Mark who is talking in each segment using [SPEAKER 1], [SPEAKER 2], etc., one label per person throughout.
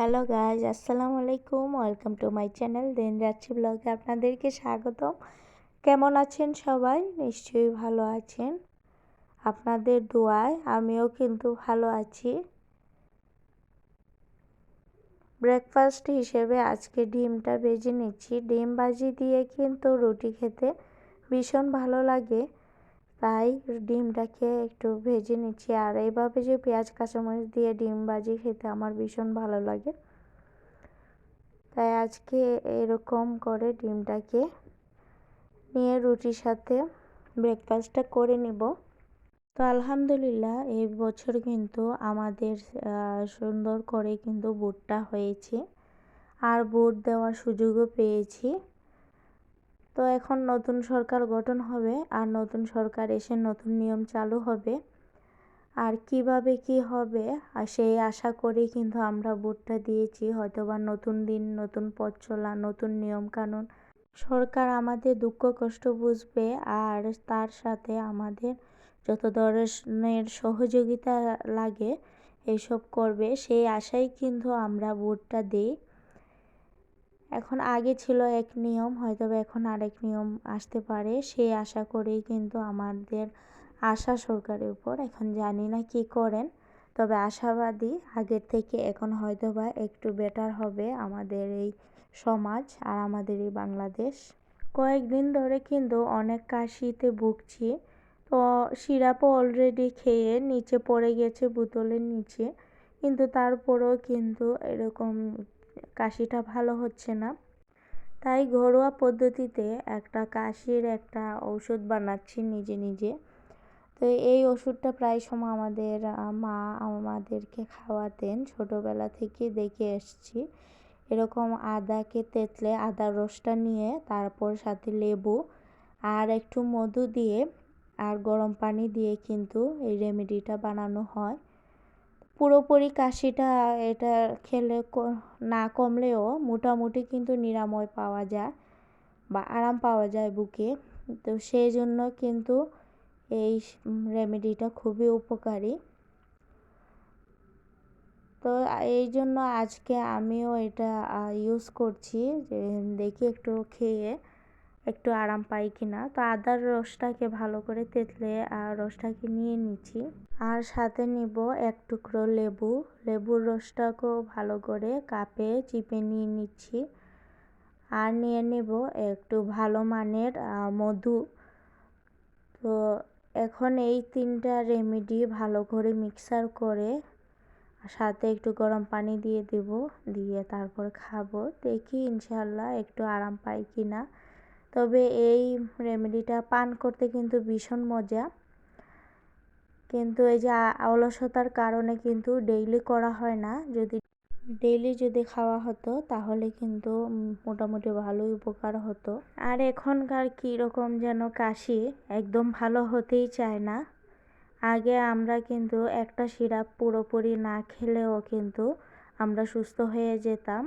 [SPEAKER 1] Hello guys আসসালামু আলাইকুম welcome to my channel then যাচ্ছি ব্লগে আপনাদেরকে স্বাগতম। কেমন আছেন সবাই? নিশ্চয়ই ভালো আছেন। আপনাদের দোয়ায় আমিও কিন্তু ভালো আছি। ব্রেকফাস্ট হিসেবে আজকে ডিমটা বেজে নিচ্ছি। ডিম ভাজি দিয়ে কিন্তু রুটি খেতে ভীষণ ভালো লাগে। তাই ডিমটাকে একটু ভেজে নিচ্ছি। আর এইভাবে যে পেঁয়াজ, কাঁচামরিচ দিয়ে ডিম ভাজি খেতে আমার ভীষণ ভালো লাগে। তাই আজকে এরকম করে ডিমটাকে নিয়ে রুটির সাথে ব্রেকফাস্টটা করে নিব। তো আলহামদুলিল্লাহ, এই বছর কিন্তু আমাদের সুন্দর করে কিন্তু বুটটা হয়েছে। আর বুট দেওয়ার সুযোগও পেয়েছি। তো এখন নতুন সরকার গঠন হবে আর নতুন সরকার এসে নতুন নিয়ম চালু হবে। আর কীভাবে কি হবে, আর সেই আশা করেই কিন্তু আমরা ভোটটা দিয়েছি। হয়তো বা নতুন দিন, নতুন পথ চলা, নতুন নিয়ম কানুন। সরকার আমাদের দুঃখ, কষ্ট বুঝবে আর তার সাথে আমাদের যত ধরনের সহযোগিতা লাগে এইসব করবে। সেই আশাই কিন্তু আমরা ভোটটা দিই। এখন আগে ছিল এক নিয়ম হয়তো এখন আরেক নিয়ম আসতে পারে। সেই আশা করেই কিন্তু আমাদের আশা সরকারের উপর, এখন জানি না কি করেন। তবে আশাবাদী আগের থেকে এখন হয়তো বা একটু বেটার হবে আমাদের এই সমাজ আর আমাদের এই বাংলাদেশ। কয়েকদিন ধরে কিন্তু অনেক কাশিতে ভুগছি। তো সিরাপও অলরেডি খেয়ে নিচে পড়ে গেছে, বোতলের নিচে। কিন্তু তারপরেও কিন্তু এরকম কাশিটা ভালো হচ্ছে না। তাই ঘরোয়া পদ্ধতিতে একটা কাশির একটা ঔষধ বানাচ্ছি নিজে নিজে। তো এই ওষুধটা প্রায় সময় আমাদের মা আমাদেরকে খাওয়াতেন। ছোটোবেলা থেকে দেখে এসছি। এরকম আদাকে তেতলে আদার রসটা নিয়ে তারপর সাথে লেবু আর একটু মধু দিয়ে আর গরম পানি দিয়ে কিন্তু এই রেমেডিটা বানানো হয়। পুরোপুরি কাশিটা এটা খেলে না কমলেও মোটামুটি কিন্তু নিরাময় পাওয়া যায় বা আরাম পাওয়া যায় বুকে। তো সেই জন্য কিন্তু এই রেমেডিটা খুবই উপকারী। তো এই জন্য আজকে আমিও এটা ইউজ করছি দেখি একটু খেয়ে একটু আরাম পাই কিনা, তো আদার রসটাকে ভালো করে তেতলে আর রসটাকে নিয়ে নিচ্ছি। আর সাথে নিব এক টুকরো লেবু। লেবুর রসটাকেও ভালো করে কাপে চিপে নিয়ে নিচ্ছি। আর নিয়ে নেব একটু ভালো মানের মধু। তো এখন এই তিনটা রেমেডি ভালো করে মিক্সার করে সাথে একটু গরম পানি দিয়ে দেব। দিয়ে তারপর খাব। দেখি ইনশাল্লাহ একটু আরাম পাই কি না তবে এই রেমেডিটা পান করতে কিন্তু ভীষণ মজা। কিন্তু এই যে অলসতার কারণে কিন্তু ডেইলি করা হয় না। যদি ডেইলি যদি খাওয়া হতো, তাহলে কিন্তু মোটামুটি ভালোই উপকার হতো। আর এখনকার কীরকম যেন কাশি একদম ভালো হতেই চায় না। আগে আমরা কিন্তু একটা সিরাপ পুরোপুরি না খেলেও কিন্তু আমরা সুস্থ হয়ে যেতাম।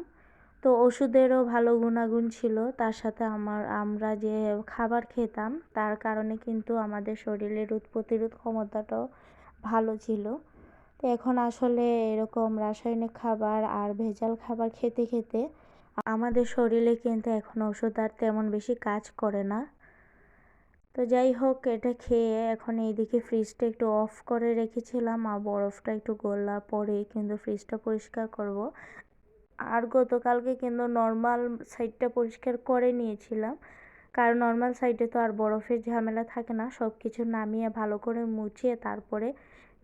[SPEAKER 1] তো ওষুধেরও ভালো গুণাগুণ ছিল। তার সাথে আমার, আমরা যে খাবার খেতাম, তার কারণে কিন্তু আমাদের শরীরের রোগ প্রতিরোধ ক্ষমতাটাও ভালো ছিল। তো এখন আসলে এরকম রাসায়নিক খাবার আর ভেজাল খাবার খেতে খেতে আমাদের শরীরে কিন্তু এখন ওষুধ আর তেমন বেশি কাজ করে না। তো যাই হোক, এটা খেয়ে এখন এইদিকে ফ্রিজটা একটু অফ করে রেখেছিলাম আর বরফটা একটু গলার পরে কিন্তু ফ্রিজটা পরিষ্কার করব। আর গতকালকে কিন্তু নর্মাল সাইডটা পরিষ্কার করে নিয়েছিলাম। কারণ নর্মাল সাইডে তো আর বরফের ঝামেলা থাকে না সব কিছু নামিয়ে ভালো করে মুছিয়ে তারপরে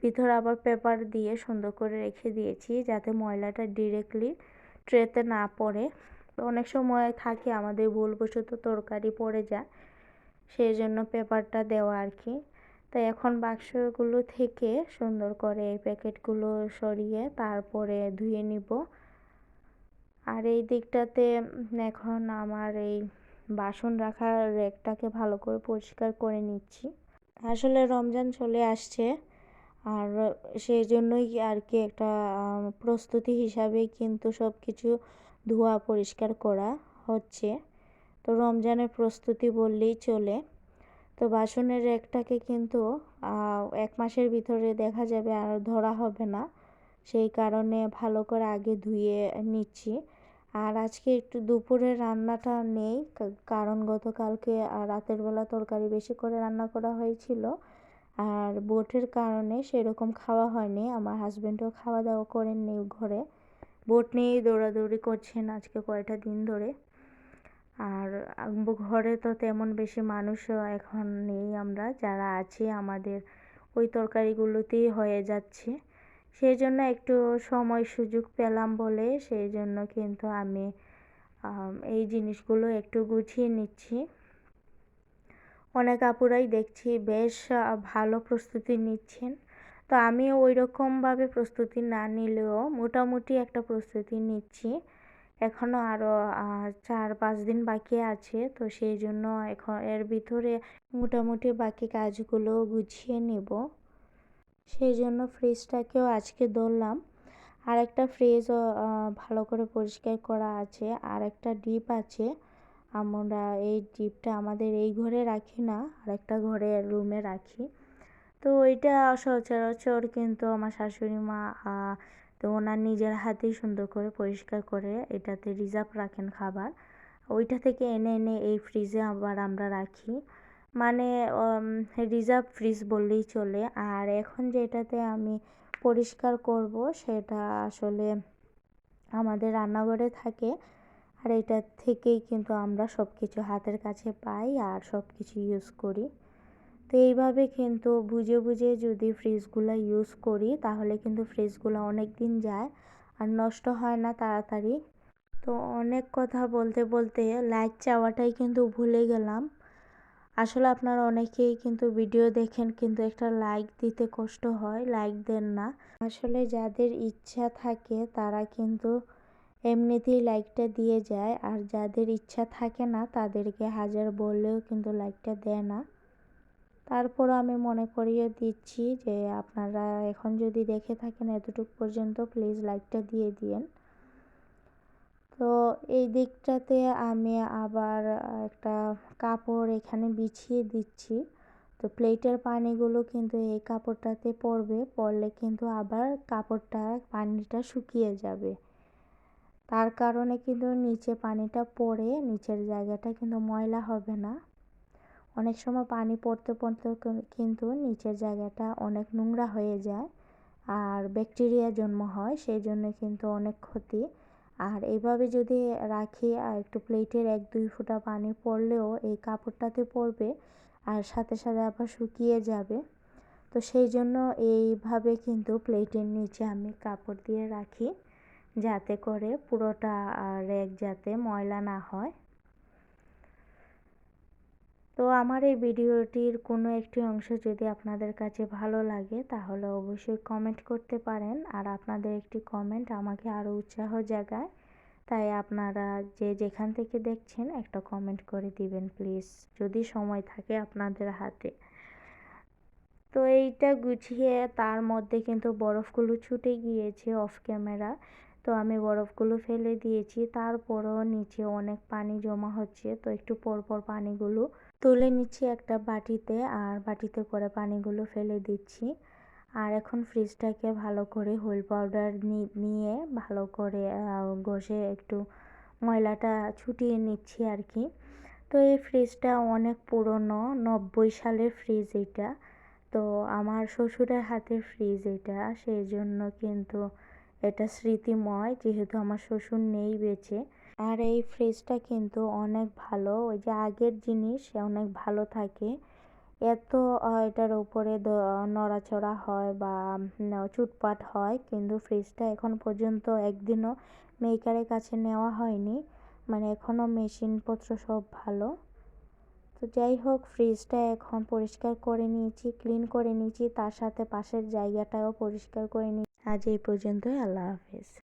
[SPEAKER 1] ভিতরে আবার পেপার দিয়ে সুন্দর করে রেখে দিয়েছি যাতে ময়লাটা ডিরেক্টলি ট্রেতে না পড়ে। অনেক সময় থাকে আমাদের ভুলবশত তরকারি পড়ে যায় সেই জন্য পেপারটা দেওয়া আর কি। তাই এখন বাক্সগুলো থেকে সুন্দর করে এই প্যাকেটগুলো সরিয়ে তারপরে ধুয়ে নিব। আর এই দিকটাতে এখন আমার এই বাসন রাখার রেকটাকে ভালো করে পরিষ্কার করে নিচ্ছি। আসলে রমজান চলে আসছে আর সেই জন্যই আর কি একটা প্রস্তুতি হিসাবে কিন্তু সব কিছু ধোয়া পরিষ্কার করা হচ্ছে। তো রমজানের প্রস্তুতি বললেই চলে। তো বাসনের রেকটাকে কিন্তু এক মাসের ভিতরে দেখা যাবে আর ধরা হবে না। সেই কারণে ভালো করে আগে ধুয়ে নিচ্ছি। আর আজকে একটু দুপুরের রান্নাটা নেই কারণ গতকালকে রাতের বেলা তরকারি বেশি করে রান্না করা হয়েছিল। আর বোটের কারণে সেরকম খাওয়া হয়নি, আমার হাজব্যান্ডও খাওয়া দাওয়া করেননি ঘরে। বোট নিয়েই দৌড়াদৌড়ি করছেন আজকে কয়টা দিন ধরে। আর ঘরে তো তেমন বেশি মানুষও এখন নেই আমরা, যারা আছি আমাদের ওই তরকারিগুলোতেই হয়ে যাচ্ছে। সেই জন্য একটু সময় সুযোগ পেলাম বলে সেই জন্য কিন্তু আমি এই জিনিসগুলো একটু গুছিয়ে নিচ্ছি। অনেক আপুরাই দেখছি বেশ ভালো প্রস্তুতি নিচ্ছেন। তো আমি ওই রকমভাবে প্রস্তুতি না নিলেও মোটামুটি একটা প্রস্তুতি নিচ্ছি। এখনও আরও চার পাঁচ দিন বাকি আছে, তো সেই জন্য এখন এর ভিতরে মোটামুটি বাকি কাজগুলো গুছিয়ে নেব। সেই জন্য ফ্রিজটাকেও আজকে ধরলাম। আর একটা ফ্রিজও ভালো করে পরিষ্কার করা আছে। আর একটা ডিপ আছে। আমরা এই ডিপটা আমাদের এই ঘরে রাখি না আর একটা ঘরে রুমে রাখি। তো ওইটা সচরাচর কিন্তু আমার শাশুড়ি মা তো ওনার নিজের হাতেই সুন্দর করে পরিষ্কার করে, এটাতে রিজার্ভ রাখেন খাবার। ওইটা থেকে এনে এনে এই ফ্রিজে আবার আমরা রাখি। মানে রিজার্ভ ফ্রিজ বললেই চলে। আর এখন যেটাতে আমি পরিষ্কার করব সেটা আসলে আমাদের রান্নাঘরে থাকে। আর এটা থেকেই কিন্তু আমরা সব কিছু হাতের কাছে পাই আর সব কিছু ইউজ করি। তো এইভাবে কিন্তু বুঝে বুঝে যদি ফ্রিজগুলো ইউজ করি, তাহলে কিন্তু ফ্রিজগুলো অনেক দিন যায় আর নষ্ট হয় না তাড়াতাড়ি। তো অনেক কথা বলতে বলতে লাইক চাওয়াটাই কিন্তু ভুলে গেলাম। আসলে আপনারা অনেকেই কিন্তু ভিডিও দেখেন কিন্তু একটা লাইক দিতে কষ্ট হয় লাইক দেন না। আসলে যাদের ইচ্ছা থাকে তারা কিন্তু এমনিতেই লাইকটা দিয়ে যায়, আর যাদের ইচ্ছা থাকে না তাদেরকে হাজার বললেও কিন্তু লাইকটা দেয় না। তারপরও আমি মনে করিয়ে দিচ্ছি যে আপনারা এখন যদি দেখে থাকেন এতটুকু পর্যন্ত প্লিজ লাইকটা দিয়ে দিয়েন। তো এই দিকটাতে আমি আবার একটা কাপড় এখানে বিছিয়ে দিচ্ছি। তো প্লেটের পানিগুলো কিন্তু এই কাপড়টাতে পড়বে, পড়লে কিন্তু আবার কাপড়টা, পানিটা শুকিয়ে যাবে। তার কারণে কিন্তু নিচে পানিটা পড়ে, নিচের জায়গাটা কিন্তু ময়লা হবে না। অনেক সময় পানি পড়তে পড়তে কিন্তু নিচের জায়গাটা অনেক নোংরা হয়ে যায়। আর ব্যাকটেরিয়া জন্ম হয়, সেই জন্য কিন্তু অনেক ক্ষতি। আর এভাবে যদি রাখি আর একটু প্লেটের এক, দুই ফোঁটা পানি পড়লেও এই কাপড়টাতে পড়বে আর সাথে সাথে আবার শুকিয়ে যাবে। তো সেই জন্য এইভাবে কিন্তু প্লেটের নিচে আমি কাপড় দিয়ে রাখি যাতে করে পুরোটা র্যাক যাতে ময়লা না হয়। তো আমার এই ভিডিওটির কোনো একটি অংশ যদি আপনাদের কাছে ভালো লাগে, তাহলে অবশ্যই কমেন্ট করতে পারেন। আর আপনাদের একটি কমেন্ট আমাকে আরও উৎসাহ জাগায়। তাই আপনারা যে যেখান থেকে দেখছেন, একটা কমেন্ট করে দিবেন প্লিজ যদি সময় থাকে আপনাদের হাতে। তো এইটা গুছিয়ে তার মধ্যে কিন্তু বরফগুলো ছুটে গিয়েছে অফ ক্যামেরা তো আমি বরফগুলো ফেলে দিয়েছি। তারপরও নিচে অনেক পানি জমা হচ্ছে। তো একটু পরপর পানিগুলো তুলে নিচ্ছি একটা বাটিতে আর বাটিতে করে পানিগুলো ফেলে দিচ্ছি। আর এখন ফ্রিজটাকে ভালো করে হুইল পাউডার নিয়ে ভালো করে ঘষে একটু ময়লাটা ছুটিয়ে নিচ্ছি আর কি তো এই ফ্রিজটা অনেক পুরনো, নব্বই সালের ফ্রিজ এটা। তো আমার শ্বশুরের হাতের ফ্রিজ এটা, সেই জন্য কিন্তু এটা স্মৃতিময়, যেহেতু আমার শ্বশুর নেই বেঁচে। আর এই ফ্রিজটা কিন্তু অনেক ভালো। ওই যে আগের জিনিস অনেক ভালো থাকে। এত এটার উপরে নড়াচড়া হয় বা চুটপাট হয়, কিন্তু ফ্রিজটা এখন পর্যন্ত একদিনও মেকারের কাছে নেওয়া হয়নি। মানে এখনও মেশিনপত্র সব ভালো। তো যাই হোক, ফ্রিজটা এখন পরিষ্কার করে নিয়েছি ক্লিন করে নিয়েছি, তার সাথে পাশের জায়গাটাও পরিষ্কার করে নিয়েছি। আজ এই পর্যন্তই, আল্লাহ হাফেজ।